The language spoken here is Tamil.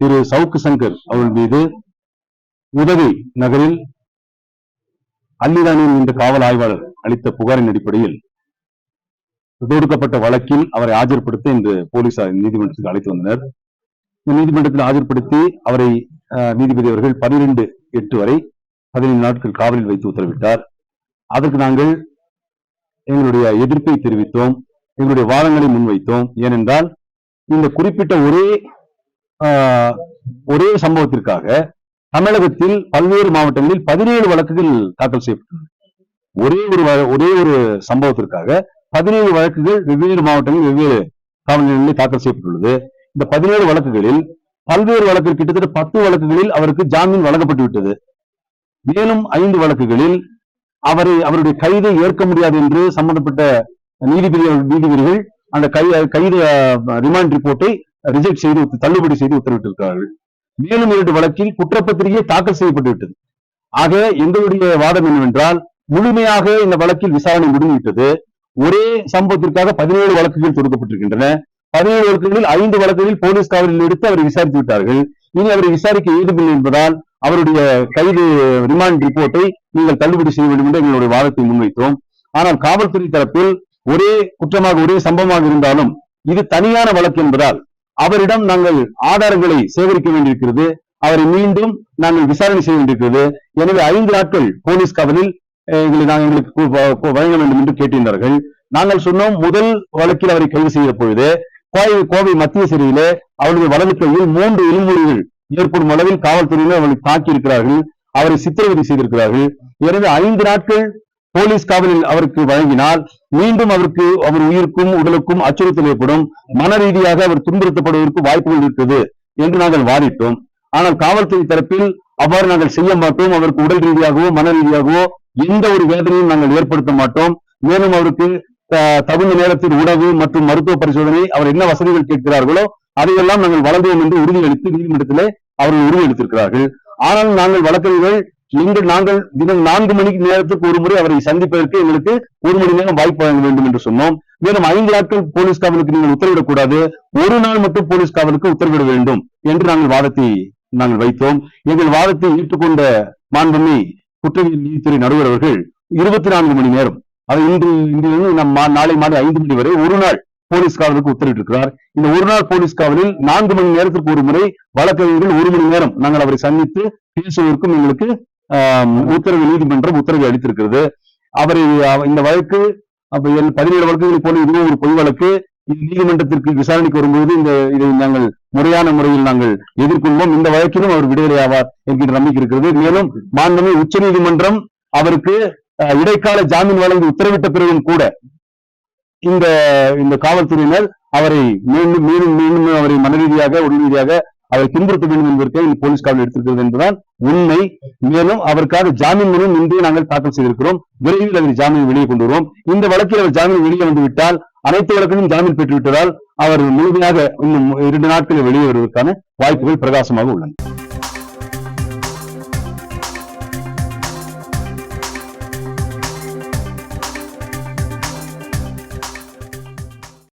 திரு சவுக்கு சங்கர் அவர்கள் மீது உதவி நகரில் அல்லிராணியின் இந்த காவல் ஆய்வாளர் அளித்த புகாரின் அடிப்படையில் தொடுக்கப்பட்ட வழக்கில் அவரை ஆஜர்படுத்த இன்று போலீசார் நீதிமன்றத்துக்கு அழைத்து வந்தனர். இந்த நீதிமன்றத்தில் ஆஜர்படுத்தி அவரை நீதிபதி அவர்கள் பனிரெண்டு எட்டு வரை பதினைந்து நாட்கள் காவலில் வைத்து உத்தரவிட்டார். அதற்கு நாங்கள் எங்களுடைய எதிர்ப்பை தெரிவித்தோம். எங்களுடைய வாதங்களை முன்வைத்தோம். ஏனென்றால் இந்த குறிப்பிட்ட ஒரே ஒரே சம்பவத்திற்காக தமிழகத்தில் பல்வேறு மாவட்டங்களில் பதினேழு வழக்குகள் தாக்கல் செய்யப்பட்டன ஒரே ஒரு ஒரே ஒரு சம்பவத்திற்காக பதினேழு வழக்குகள் வெவ்வேறு மாவட்டங்களில் வெவ்வேறு காவல் நிலையங்களில் தாக்கல் செய்யப்பட்டுள்ளது. இந்த பதினேழு வழக்குகளில் பல்வேறு வழக்கு கிட்டத்தட்ட பத்து வழக்குகளில் அவருக்கு ஜாமீன் வழங்கப்பட்டு விட்டது மேலும் ஐந்து வழக்குகளில் அவரை அவருடைய கைதை ஏற்க முடியாது என்று சம்பந்தப்பட்ட நீதிபதி நீதிபதிகள் அந்த கை கைது ரிமாண்ட் ரிப்போர்ட்டை ரிஜெக்ட் செய்து தள்ளுபடி செய்து உத்தரவிட்டிருக்கிறார்கள். மேலும் இரண்டு வழக்கில் குற்றப்பத்திரிகை தாக்கல் செய்யப்பட்டு விட்டது ஆக எங்களுடைய வாதம் என்னவென்றால் முழுமையாக இந்த வழக்கில் விசாரணை முடிந்துவிட்டது. ஒரே சம்பவத்திற்காக பதினேழு வழக்குகள் தொடுக்கப்பட்டிருக்கின்றன. பதினேழு வழக்குகளில் ஐந்து வழக்குகளில் போலீஸ் காவலில் எடுத்து அவரை விசாரித்து விட்டார்கள். இனி அவரை விசாரிக்க ஏதுமில்லை என்பதால் அவருடைய கைது ரிமாண்ட் ரிப்போர்ட்டை நீங்கள் தள்ளுபடி செய்ய வேண்டும் என்று எங்களுடைய வாதத்தை முன்வைத்தோம். ஆனால் காவல்துறை தரப்பில் ஒரே குற்றமாக ஒரே சம்பவமாக இருந்தாலும் இது தனியான வழக்கு என்பதால் அவரிடம் நாங்கள் ஆதாரங்களை சேகரிக்க வேண்டியிருக்கிறது. அவரை மீண்டும் நாங்கள் விசாரணை செய்ய வேண்டியிருக்கிறது. எனவே ஐந்து நாட்கள் போலீஸ் காவலில் எங்களை நாங்கள் எங்களுக்கு வழங்க வேண்டும் என்று கேட்டிருந்தார்கள். நாங்கள் சொன்னோம் முதல் வழக்கில் அவரை கைது செய்த பொழுது கோவை கோவை மத்திய சிறையிலே அவருடைய வலது கையில் மூன்று இருமொழிகள் ஏற்படும் அளவில் காவல்துறையினர் அவர்களை தாக்கி இருக்கிறார்கள் அவரை சித்திரவதை செய்திருக்கிறார்கள். எனவே ஐந்து நாட்கள் போலீஸ் காவலில் அவருக்கு வழங்கினால் மீண்டும் அவருக்கு அவர் உயிருக்கும் உடலுக்கும் அச்சுறுத்தல் ஏற்படும். மன ரீதியாக அவர் துன்புறுத்தப்படுவதற்கு வாய்ப்புகள் இருக்குது என்று நாங்கள் வாதிட்டோம். ஆனால் காவல்துறை தரப்பில் அவ்வாறு நாங்கள் செய்ய மாட்டோம். அவருக்கு உடல் ரீதியாகவோ மன ரீதியாகவோ எந்த ஒரு வேதனையும் நாங்கள் ஏற்படுத்த மாட்டோம். மேலும் அவருக்கு தகுந்த நேரத்தில் உணவு மற்றும் மருத்துவ பரிசோதனை அவர் என்ன வசதிகள் கேட்கிறார்களோ அதையெல்லாம் நாங்கள் வழங்குவோம் என்று உறுதியளித்து நீதிமன்றத்திலே அவர்கள் உறுதியளித்திருக்கிறார்கள். ஆனால் நாங்கள் வழக்கறிஞர்கள் எங்கள் நாங்கள் தினம் நான்கு மணிக்கு நேரத்துக்கு ஒரு முறை அவரை சந்திப்பதற்கு எங்களுக்கு ஒரு மணி நேரம் வாய்ப்பு வழங்க வேண்டும் என்று சொன்னோம். மேலும் ஐந்து நாட்கள் போலீஸ் காவலுக்கு நீங்கள் உத்தரவிடக்கூடாது. ஒரு நாள் மட்டும் போலீஸ் காவலுக்கு உத்தரவிட வேண்டும் என்று நாங்கள் வாதத்தை நாங்கள் வைத்தோம். எங்கள் வாதத்தை ஏற்றுக்கொண்ட மாண்புமை குற்றவியல் நீதித்துறை நடுவர் அவர்கள் இருபத்தி நான்கு மணி நேரம் அது இன்று இன்றிலிருந்து நம் நாளை மாலை ஐந்து மணி வரை ஒரு நாள் போலீஸ் காவலுக்கு உத்தரவிட்டிருக்கிறார். இந்த ஒரு நாள் போலீஸ் காவலில் நான்கு மணி நேரத்திற்கு ஒரு முறை வழக்கறிஞர்கள் ஒரு மணி நேரம் நாங்கள் அவரை சந்தித்து பேசுவதற்கும் எங்களுக்கு உத்தரவு நீதிமன்றம் உத்தரவு அளித்திருக்கிறது. அவரை இந்த வழக்கு பதினேழு வழக்குகளை போல இதுவும் ஒரு பொய் வழக்கு இது நீதிமன்றத்திற்கு விசாரணைக்கு வரும்போது இந்த இதை நாங்கள் முறையான முறையில் நாங்கள் எதிர்கொள்வோம். இந்த வழக்கிலும் அவர் விடுதலை ஆவார் என்கின்ற நம்பிக்கை இருக்கிறது. மேலும் மாண்புமிகு உச்ச நீதிமன்றம் அவருக்கு இடைக்கால ஜாமீன் வழங்கி உத்தரவிட்ட பிறகும் கூட இந்த இந்த காவல்துறையினர் அவரை மீண்டும் மீண்டும் மீண்டும் அவரை மன ரீதியாக உடல் ரீதியாக அவரை துன்புறுத்த வேண்டும் என்பதற்கு இந்த போலீஸ் காவல் எடுத்திருக்கிறது என்பதுதான் உண்மை. மேலும் அவருக்காக ஜாமீன் மனு இன்றே நாங்கள் தாக்கல் செய்திருக்கிறோம். விரைவில் அவர் ஜாமீன் வெளியே கொண்டு வருவோம். இந்த வழக்கில் அவர் ஜாமீன் வெளியே வந்துவிட்டால் அனைத்து வழக்கிலும் ஜாமீன் பெற்றுவிட்டதால் அவர் முழுமையாக இன்னும் இரண்டு நாட்களில் வெளியே வருவதற்கான வாய்ப்புகள் பிரகாசமாக உள்ளன.